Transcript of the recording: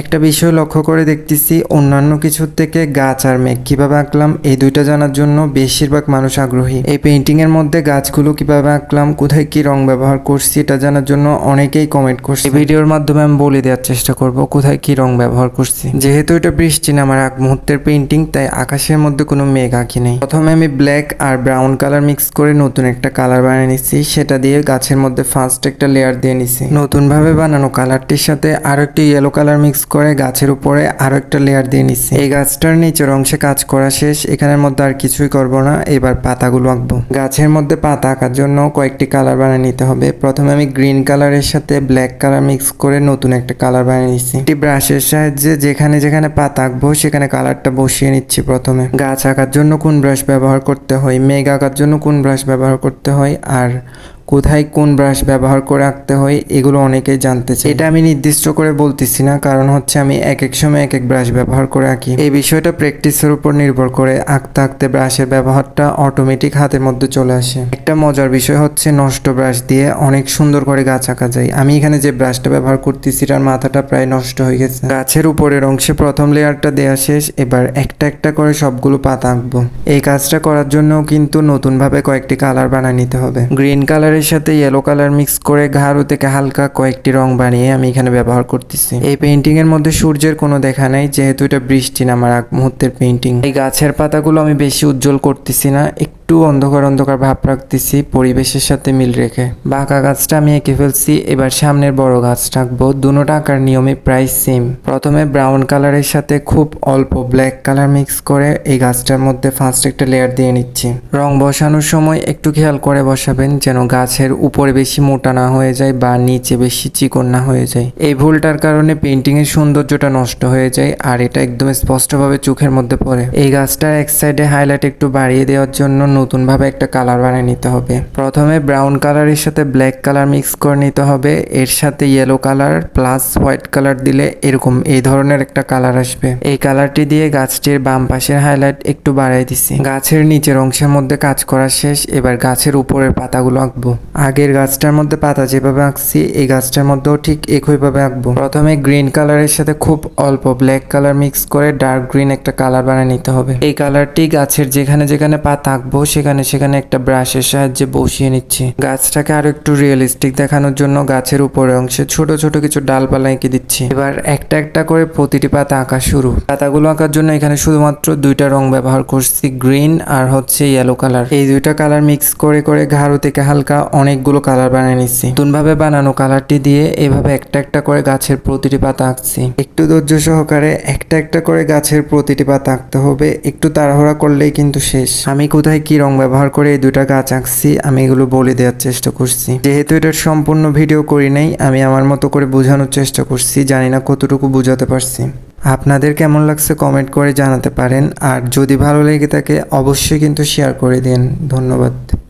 একটা বিষয় লক্ষ্য করে দেখতেছি, অন্যান্য কিছুর থেকে গাছ আর মেঘ কীভাবে আঁকলাম, এই দুইটা জানার জন্য বেশিরভাগ মানুষ আগ্রহী। এই পেন্টিং এর মধ্যে গাছগুলো কীভাবে আঁকলাম, কোথায় কি রং ব্যবহার করছি, এটা জানার জন্য অনেকেই কমেন্ট করছে। ভিডিওর মাধ্যমে আমি বলে দেওয়ার চেষ্টা করব, কোথায় কি রং ব্যবহার করছি। যেহেতু এটা বৃষ্টি না, আমার এক মুহূর্তের পেন্টিং তাই আকাশের মধ্যে কোনো মেঘ আঁকি নেই। প্রথমে আমি ব্ল্যাক আর ব্রাউন কালার মিক্স করে নতুন একটা কালার বানিয়ে নিচ্ছি সেটা দিয়ে গাছের মধ্যে ফার্স্ট একটা লেয়ার দিয়ে নিছি। নতুন ভাবে বানানো কালারটির সাথে আরও একটি ইয়েলো কালার মিক্স করে গাছের উপরে আরও একটা লেয়ার দিয়ে নিচ্ছি। এই গাছটার নিচের অংশে কাজ করা শেষ, এখানের মধ্যে আর কিছুই করব না, এবার পাতাগুলো আঁকবো। গাছের মধ্যে পাতা আঁকার জন্য কয়েকটি কালার বানিয়ে নিতে হবে। প্রথমে আমি গ্রিন কালারের সাথে ব্ল্যাক কালার মিক্স করে নতুন একটা কালার বানিয়ে নিচ্ছি। একটি ব্রাশের সাহায্যে যেখানে যেখানে পাতা আঁকবো, সেখানে কালারটা বসিয়ে নিচ্ছি প্রথমে। গাছ আঁকার জন্য কোন ব্রাশ ব্যবহার করতে হয়? মেঘ আঁকার জন্য কোন ব্রাশ ব্যবহার করতে হয়? আর কোথায় কোন ব্রাশ ব্যবহার করে আঁকতে হয়, এগুলো অনেকেই জানতে চায়। এটা আমি নির্দিষ্ট করে বলতেছি না, কারণ হচ্ছে আমি এক এক সময় এক এক ব্রাশ ব্যবহার করে আঁকি এই বিষয়টা প্র্যাকটিসের উপর নির্ভর করে আঁকতে আঁকতে ব্রাশের ব্যবহারটা অটোমেটিক হাতের মধ্যে চলে আসে। একটা মজার বিষয় হচ্ছে নষ্ট ব্রাশ দিয়ে অনেক সুন্দর করে গাছ আঁকা যায়। আমি এখানে যে ব্রাশটা ব্যবহার করতেছি তার মাথাটা প্রায় নষ্ট হয়ে গেছে। গাছের উপরের অংশে প্রথম লেয়ারটা দেওয়া শেষ, এবার একটা একটা করে সবগুলো পাতা আঁকবো। এই কাজটা করার জন্য কিন্তু নতুনভাবে কয়েকটি কালার বানিয়ে নিতে হবে। গ্রিন কালারের সাথে ইয়েলো কালার মিক্স করে ঘাড়ু থেকে হালকা কয়েকটি রং বানিয়ে আমি এখানে ব্যবহার করতেছি। এই পেন্টিং এর মধ্যে সূর্যের কোনো দেখা নাই, যেহেতু এটা বৃষ্টি নামার আগ মুহূর্তের পেন্টিং এই গাছের পাতাগুলো আমি বেশি উজ্জ্বল করতেছি না একটু অন্ধকার অন্ধকার ভাব রাখতেছি, পরিবেশের সাথে মিল রেখে। বাঁকা গাছটা আমি এঁকে ফেলছি, এবার সামনের বড় গাছ রাখব। দুটো আঁকার নিয়মে প্রায় সেম প্রথমে ব্রাউন কালারের সাথে খুব অল্প ব্ল্যাক কালার মিক্স করে এই গাছটার মধ্যে ফার্স্ট একটা লেয়ার দিয়ে নিচ্ছি। রং বসানোর সময় একটু খেয়াল করে বসাবেন, যেন গাছের উপরে বেশি মোটা না হয়ে যায় বা নিচে বেশি চিকন না হয়ে যায়। এই ভুলটার কারণে পেন্টিং এর সৌন্দর্যটা নষ্ট হয়ে যায়, আর এটা একদম স্পষ্টভাবে চোখের মধ্যে পড়ে। এই গাছটার এক সাইডে হাইলাইট একটু বাড়িয়ে দেওয়ার জন্য নতুনভাবে একটা কালার বানিয়ে নিতে হবে। প্রথমে ব্রাউন কালারের সাথে ব্ল্যাক কালার মিক্স করে নিতে হবে। এর সাথে yellow colour plus white colour দিলে এরকম এই ধরনের একটা কালার আসবে। এই কালারটি দিয়ে গাছটির বাম পাশের হাইলাইট একটু বাড়াই দিছি। গাছের নিচের অংশের মধ্যে কাজ করা শেষ, এবার গাছের উপরের পাতাগুলো আঁকবো। আগের গাছটার মধ্যে পাতা যেভাবে আঁকছি, এই গাছটার মধ্যেও ঠিক একইভাবে আঁকবো। প্রথমে গ্রিন কালারের সাথে খুব অল্প ব্ল্যাক কালার মিক্স করে ডার্ক গ্রিন একটা কালার বানিয়ে নিতে হবে। এই কালারটি গাছের যেখানে যেখানে পাতা আঁকবো সেখানে সেখানে একটা ব্রাশের সাহায্যে বসিয়ে নিচ্ছি। গাছটাকে আরও একটু রিয়েলিস্টিক দেখানোর জন্য গাছের উপরে অংশে ছোট ছোট কিছু ডালপালা এঁকে দিচ্ছি। এবার একটা একটা করে প্রতিটি পাতা আঁকা শুরু। পাতাগুলো আঁকার জন্য এখানে শুধুমাত্র দুইটা রং ব্যবহার করছি, গ্রিন আর হচ্ছে ইয়েলো কালার এই দুইটা কালার মিক্স করে করে ঘাড়ু থেকে হালকা অনেকগুলো কালার বানিয়ে নিচ্ছি। নতুনভাবে বানানো কালারটি দিয়ে এভাবে একটা একটা করে গাছের প্রতিটি পাতা আঁকছি। একটু ধৈর্য সহকারে একটা একটা করে গাছের প্রতিটি পাতা আঁকতে হবে। একটু তাড়াহুড়া করলেই কিন্তু শেষ। আমি কোথায় কি রং ব্যবহার করে এই দুটা গাছ আঁকছি, আমি এগুলো বলে দেওয়ার চেষ্টা করছি। যেহেতু এটার সম্পূর্ণ ভিডিও করি নাই, আমি আমার মতো করে বোঝানোর চেষ্টা করছি, জানি না কতটুকু বোঝাতে পারছি। আপনাদের কেমন লাগছে কমেন্ট করে জানাতে পারেন, আর যদি ভালো লেগে থাকে, অবশ্যই কিন্তু শেয়ার করে দিন। ধন্যবাদ।